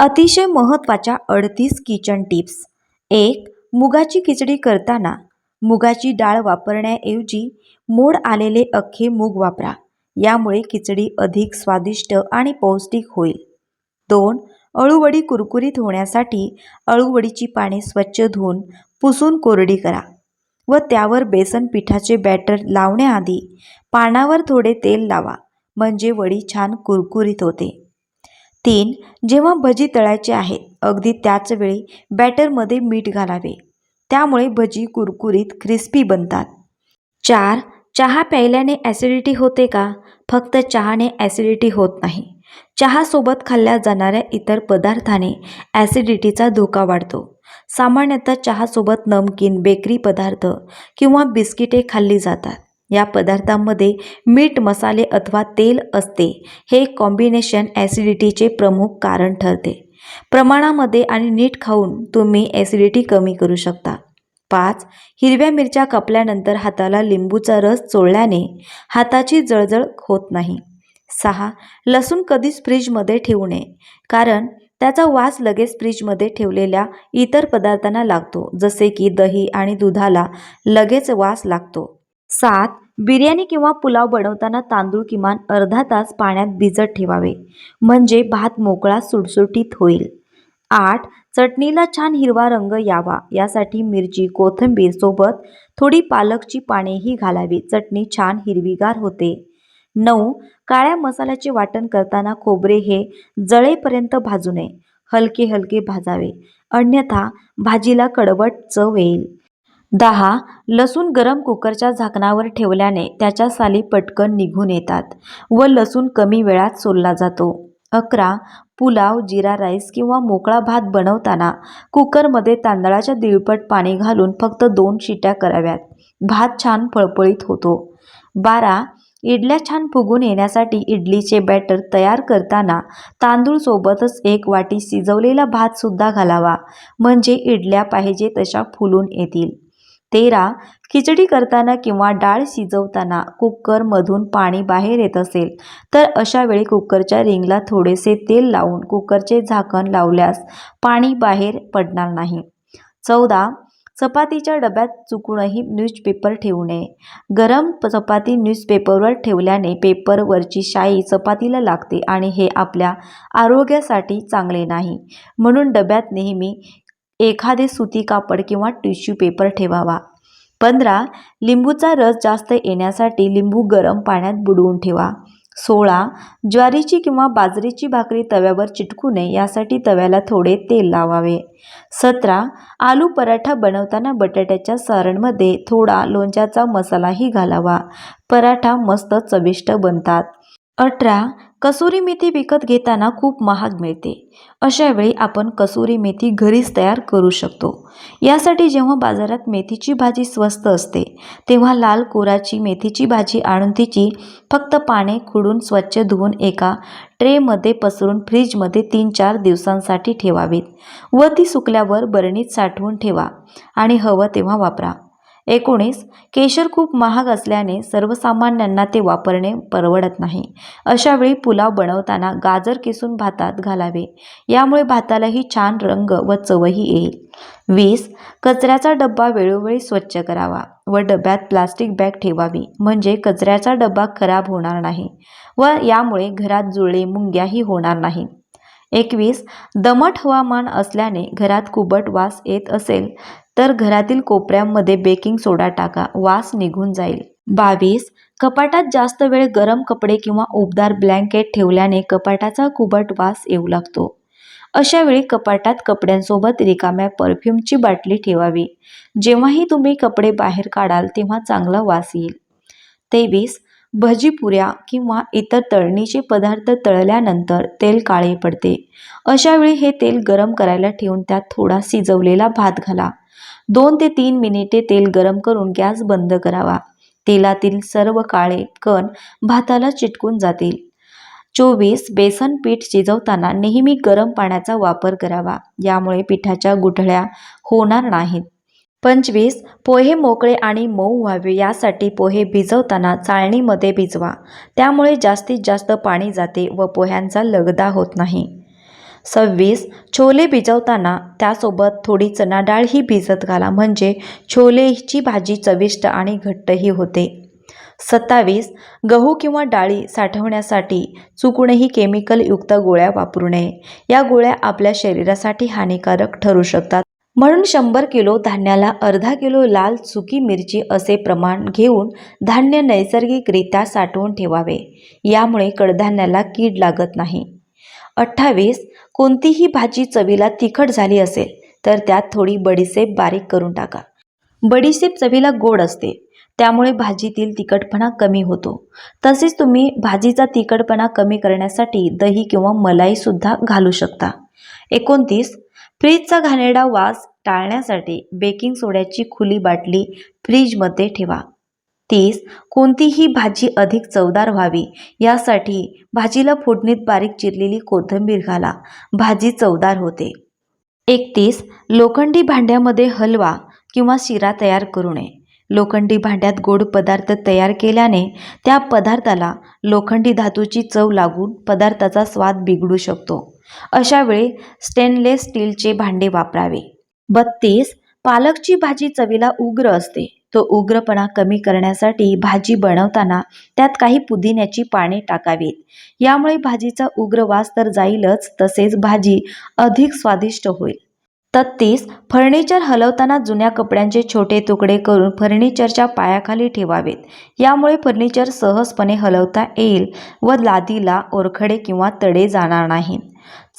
अतिशय महत्त्वाच्या अडतीस किचन टिप्स. एक मुगाची खिचडी करताना मुगाची डाळ वापरण्याऐवजी मोड आलेले अख्खे मूग वापरा. यामुळे खिचडी अधिक स्वादिष्ट आणि पौष्टिक होईल. दोन अळूवडी कुरकुरीत होण्यासाठी अळूवडीची पाने स्वच्छ धुवून पुसून कोरडी करा व त्यावर बेसन पिठाचे बॅटर लावण्याआधी पानावर थोडे तेल लावा. म्हणजे वडी छान कुरकुरीत होते. तीन जेव्हा भजी तळायची आहे अगदी त्याच वेळी बॅटरमध्ये मीठ घालावे. त्यामुळे भजी कुरकुरीत क्रिस्पी बनतात. चार चहा प्यायल्याने ॲसिडिटी होते का? फक्त चहाने ॲसिडिटी होत नाही. चहासोबत खाल्ल्या जाणाऱ्या इतर पदार्थाने ॲसिडिटीचा धोका वाढतो. सामान्यतः चहासोबत नमकीन बेकरी पदार्थ किंवा बिस्किटे खाल्ली जातात. या पदार्थांमध्ये मीठ मसाले अथवा तेल असते. हे कॉम्बिनेशन ॲसिडिटीचे प्रमुख कारण ठरते. प्रमाणामध्ये आणि नीट खाऊन तुम्ही ॲसिडिटी कमी करू शकता. पाच हिरव्या मिरच्या कापल्यानंतर हाताला लिंबूचा रस चोळल्याने हाताची जळजळ होत नाही. सहा लसूण कधीच फ्रीजमध्ये ठेवू नये कारण त्याचा वास लगेच फ्रीजमध्ये ठेवलेल्या इतर पदार्थांना लागतो जसे की दही आणि दुधाला लगेच वास लागतो. सात बिर्याणी किंवा पुलाव बनवताना तांदूळ किमान अर्धा तास पाण्यात भिजत ठेवावे. म्हणजे भात मोकळा सुटसुटीत होईल. आठ चटणीला छान हिरवा रंग यावा. यासाठी मिरची कोथिंबीर सोबत थोडी पालकची पानेही घालावी. चटणी छान हिरवीगार होते. नऊ काळ्या मसाल्याचे वाटण करताना खोबरे हे जळेपर्यंत भाजू नये. हलके हलके भाजावे. अन्यथा भाजीला कडवट चव येईल. दहा लसूण गरम कुकरच्या झाकणावर ठेवल्याने त्याच्या साली पटकन निघून येतात व लसूण कमी वेळात सोलला जातो. अकरा पुलाव जिरा राईस किंवा मोकळा भात बनवताना कुकरमध्ये तांदळाच्या दिळपट पाणी घालून फक्त दोन शिट्या कराव्यात. भात छान फळफळीत होतो. बारा इडल्या छान फुगून येण्यासाठी इडलीचे बॅटर तयार करताना तांदूळ सोबतच एक वाटी शिजवलेला भातसुद्धा घालावा. म्हणजे इडल्या पाहिजे तशा फुलून येतील. तेरा खिचडी करताना किंवा डाळ शिजवताना कुकरमधून पाणी बाहेर येत असेल तर अशा वेळी कुकरच्या रिंगला थोडेसे तेल लावून कुकरचे झाकण लावल्यास पाणी बाहेर पडणार नाही. चौदा चपातीच्या डब्यात चुकूनही न्यूजपेपर ठेवू नये. गरम चपाती न्यूजपेपरवर ठेवल्याने पेपरवरची शाई चपातीला लागते आणि हे आपल्या आरोग्यासाठी चांगले नाही. म्हणून डब्यात नेहमी एखादे सुती कापड किंवा टिश्यू पेपर ठेवावा. पंधरा लिंबूचा रस जास्त येण्यासाठी लिंबू गरम पाण्यात बुडवून ठेवा. सोळा ज्वारीची किंवा बाजरीची भाकरी तव्यावर चिटकू नये यासाठी तव्याला थोडे तेल लावावे. सतरा आलू पराठा बनवताना बटाट्याच्या सारणमध्ये थोडा लोणच्याचा मसालाही घालावा. पराठा मस्त चविष्ट बनतात. अठरा कसुरी मेथी विकत घेताना खूप महाग मिळते. अशावेळी आपण कसुरी मेथी घरीच तयार करू शकतो. यासाठी जेव्हा बाजारात मेथीची भाजी स्वस्त असते तेव्हा लाल कोराची मेथीची भाजी आणून तिची फक्त पाने खुडून स्वच्छ धुवून एका ट्रेमध्ये पसरून फ्रीजमध्ये तीन चार दिवसांसाठी ठेवावीत व ती सुकल्यावर बरणीत साठवून ठेवा आणि हवं तेव्हा वापरा. एकोणीस केशर खूप महाग असल्याने सर्वसामान्यांना ते वापरणे परवडत नाही. अशावेळी पुलाव बनवताना गाजर किसून भातात घालावे. यामुळे भातालाही छान रंग व चवही येईल. वीस कचऱ्याचा डब्बा वेळोवेळी स्वच्छ करावा व डब्यात प्लास्टिक बॅग ठेवावी. म्हणजे कचऱ्याचा डब्बा खराब होणार नाही व यामुळे घरात जुळे मुंग्याही होणार नाही. एकवीस दमट हवामान असल्याने घरात कुबट वास येत असेल तर घरातील कोपऱ्यांमध्ये बेकिंग सोडा टाका वास निघून जाईल. बावीस. कपाटात जास्त वेळ गरम कपडे किंवा उबदार ब्लँकेट ठेवल्याने कपाटाचा कुबट वास येऊ लागतो. अशा वेळी कपाटात कपड्यांसोबत रिकाम्या परफ्यूमची बाटली ठेवावी. जेव्हाही तुम्ही कपडे बाहेर काढाल तेव्हा चांगला वास येईल. तेवीस. भजी पुऱ्या किंवा इतर तळणीचे पदार्थ तळल्यानंतर तेल काळे पडते. अशावेळी हे तेल गरम करायला ठेवून त्यात थोडा शिजवलेला भात घाला. दोन ते तीन मिनिटे तेल गरम करून गॅस बंद करावा. तेलातील सर्व काळे कण भाताला चिटकून जातील. चोवीस बेसन पीठ शिजवताना नेहमी गरम पाण्याचा वापर करावा. यामुळे पिठाच्या गुठळ्या होणार नाहीत. पंचवीस पोहे मोकळे आणि मऊ व्हावे यासाठी पोहे भिजवताना चाळणीमध्ये भिजवा. त्यामुळे जास्तीत जास्त पाणी जाते व पोह्यांचा लगदा होत नाही. सव्वीस छोले भिजवताना त्यासोबत थोडी चणा डाळही भिजत घाला. म्हणजे छोलेची भाजी चविष्ट आणि घट्टही होते. सत्तावीस गहू किंवा डाळी साठवण्यासाठी चुकूनही केमिकलयुक्त गोळ्या वापरू नये. या गोळ्या आपल्या शरीरासाठी हानिकारक ठरू शकतात. म्हणून शंभर किलो धान्याला अर्धा किलो लाल सुकी मिरची असे प्रमाण घेऊन धान्य नैसर्गिकरित्या साठवून ठेवावे. यामुळे कडधान्याला कीड लागत नाही. अठ्ठावीस. कोणतीही भाजी चवीला तिखट झाली असेल तर त्यात थोडी बडीशेप बारीक करून टाका. बडीशेप चवीला गोड असते त्यामुळे भाजीतील तिखटपणा कमी होतो. तसेच तुम्ही भाजीचा तिखटपणा कमी करण्यासाठी दही किंवा मलाईसुद्धा घालू शकता. एकोणतीस. फ्रीजचा घाणेरडा वास टाळण्यासाठी बेकिंग सोड्याची खुली बाटली फ्रीजमध्ये ठेवा. तीस कोणतीही भाजी अधिक चवदार व्हावी. यासाठी भाजीला फोडणीत बारीक चिरलेली कोथिंबीर घाला. भाजी चवदार होते. एकतीस लोखंडी भांड्यामध्ये हलवा किंवा शिरा तयार करू नये. लोखंडी भांड्यात गोड पदार्थ तयार केल्याने त्या पदार्थाला लोखंडी धातूची चव लागून पदार्थाचा स्वाद बिघडू शकतो. अशावेळी स्टेनलेस स्टीलचे भांडे वापरावे. बत्तीस पालकची भाजी चवीला उग्र असते. तो उग्रपणा कमी करण्यासाठी भाजी बनवताना त्यात काही पुदिन्याची पाने टाकावीत. यामुळे भाजीचा उग्र वास तर जाईलच तसेच भाजी अधिक स्वादिष्ट होईल. तत्तीस फर्निचर हलवताना जुन्या कपड्यांचे छोटे तुकडे करून फर्निचरच्या पायाखाली ठेवावेत. यामुळे फर्निचर सहजपणे हलवता येईल व लादीला ओरखडे किंवा तडे जाणार नाहीत.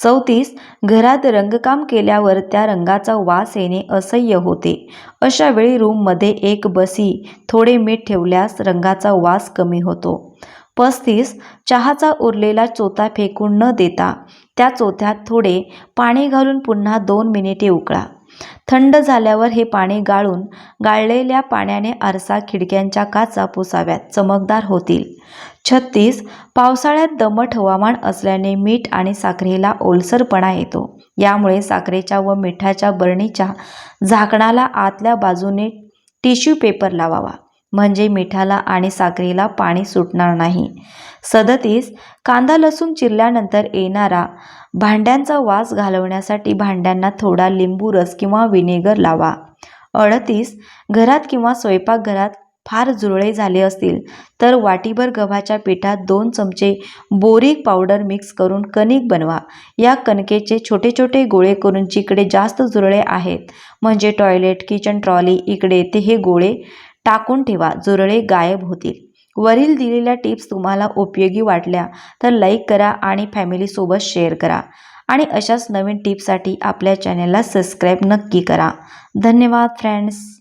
चौतीस घरात रंगकाम केल्यावर त्या रंगाचा वास येणे असह्य होते. अशा वेळी रूममध्ये एक बसी थोडे मीठ ठेवल्यास रंगाचा वास कमी होतो. पस्तीस चहाचा उरलेला चोथा फेकून न देता त्या चोथ्यात थोडे पाणी घालून पुन्हा दोन मिनिटे उकळा. थंड झाल्यावर हे पाणी गाळून गाळलेल्या पाण्याने आरसा खिडक्यांच्या काचा पुसाव्यात चमकदार होतील. छत्तीस पावसाळ्यात दमट हवामान असल्याने मीठ आणि साखरेला ओलसरपणा येतो. यामुळे साखरेच्या व मिठाच्या बरणीच्या झाकणाला आतल्या बाजूने टिश्यू पेपर लावावा. म्हणजे मिठाला आणि साखरेला पाणी सुटणार नाही. सदतीस कांदा लसूण चिरल्यानंतर येणारा भांड्यांचा वास घालवण्यासाठी भांड्यांना थोडा लिंबू रस किंवा विनेगर लावा. अडतीस घरात किंवा स्वयंपाकघरात फार जुरळे झाले असतील तर वाटीभर गव्हाच्या पिठात दोन चमचे बोरिक पावडर मिक्स करून कणिक बनवा. या कणकेचे छोटे छोटे गोळे करून जिकडे जास्त जुरळे आहेत म्हणजे टॉयलेट किचन ट्रॉली इकडे ते हे गोळे टाकून ठेवा जुरळे गायब होतील. वरील दिलेल्या टिप्स तुम्हाला उपयोगी वाटल्या तर लाईक करा आणि फॅमिलीसोबत शेअर करा. आणि अशाच नवीन टिप्ससाठी आपल्या चॅनलला सबस्क्राईब नक्की करा. धन्यवाद फ्रेंड्स.